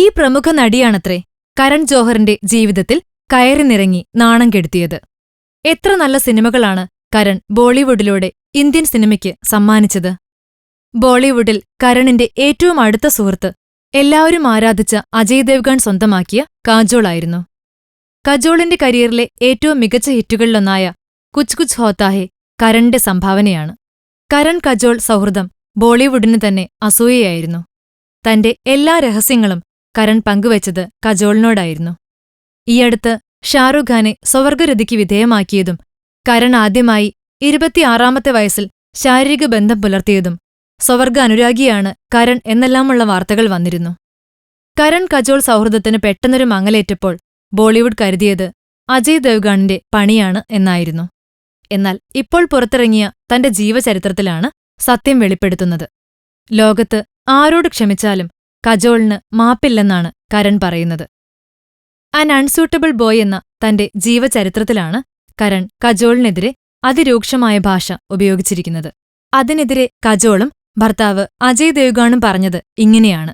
ഈ പ്രമുഖ നടിയാണത്രേ കരൺ ജോഹറിന്റെ ജീവിതത്തിൽ കയറി നിറങ്ങി നാണം കെടുത്തിയത്. എത്ര നല്ല സിനിമകളാണ് കരൺ ബോളിവുഡിലൂടെ ഇന്ത്യൻ സിനിമയ്ക്ക് സമ്മാനിച്ചത്. ബോളിവുഡിൽ കരണിന്റെ ഏറ്റവും അടുത്ത സുഹൃത്ത് എല്ലാവരും ആരാധിച്ച അജയ് ദേവ്ഗൺ സ്വന്തമാക്കിയ കാജോളായിരുന്നു. കജോളിന്റെ കരിയറിലെ ഏറ്റവും മികച്ച ഹിറ്റുകളിലൊന്നായ കുച്ച് കുച്ച് ഹോത്താഹെ കരണിന്റെ സംഭാവനയാണ്. കരൺ കജോൾ സൗഹൃദം ബോളിവുഡിന് തന്നെ അസൂയയായിരുന്നു. തന്റെ എല്ലാ രഹസ്യങ്ങളും കരൺ പങ്കുവച്ചത് കജോളിനോടായിരുന്നു. ഈയടുത്ത് ഷാറുഖ് ഖാനെ സ്വവർഗരതിക്ക് വിധേയമാക്കിയതും കരൺ ആദ്യമായി ഇരുപത്തിയാറാമത്തെ വയസ്സിൽ ശാരീരിക ബന്ധം പുലർത്തിയതും സ്വവർഗ അനുരാഗിയാണ് കരൺ എന്നെല്ലാമുള്ള വാർത്തകൾ വന്നിരുന്നു. കരൺ കജോൾ സൗഹൃദത്തിന് പെട്ടെന്നൊരു മങ്ങലേറ്റപ്പോൾ ബോളിവുഡ് കരുതിയത് അജയ് ദേവ്ഗണിന്റെ പണിയാണ് എന്നായിരുന്നു. എന്നാൽ ഇപ്പോൾ പുറത്തിറങ്ങിയ തന്റെ ജീവചരിത്രത്തിലാണ് സത്യം വെളിപ്പെടുത്തുന്നത്. ലോകത്ത് ആരോട് ക്ഷമിച്ചാലും കജോളിന് മാപ്പില്ലെന്നാണ് കരൺ പറയുന്നത്. ആൻ അൺസൂട്ടബിൾ ബോയ് എന്ന തന്റെ ജീവചരിത്രത്തിലാണ് കരൺ കജോളിനെതിരെ അതിരൂക്ഷമായ ഭാഷ ഉപയോഗിച്ചിരിക്കുന്നത്. അതിനെതിരെ കജോളും ഭർത്താവ് അജയ് ദേവ്ഗാണും പറഞ്ഞത് ഇങ്ങനെയാണ്.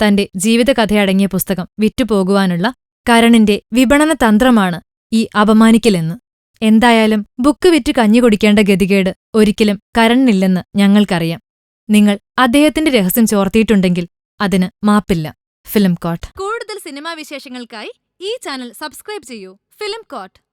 തന്റെ ജീവിതകഥയടങ്ങിയ പുസ്തകം വിറ്റുപോകുവാനുള്ള കരണിന്റെ വിപണന തന്ത്രമാണ് ഈ അപമാനിക്കലെന്ന്. എന്തായാലും ബുക്ക് വിറ്റ് കഞ്ഞി കുടിക്കേണ്ട ഗതികേട് ഒരിക്കലും കരണിനില്ലെന്ന് ഞങ്ങൾക്കറിയാം. നിങ്ങൾ അദ്ദേഹത്തിന്റെ രഹസ്യം ചോർത്തിയിട്ടുണ്ടെങ്കിൽ അതിന് മാപ്പില്ല. ഫിലിം കോട്ട്. കൂടുതൽ സിനിമാ വിശേഷങ്ങൾക്കായി ഈ ചാനൽ സബ്സ്ക്രൈബ് ചെയ്യൂ. Film coat.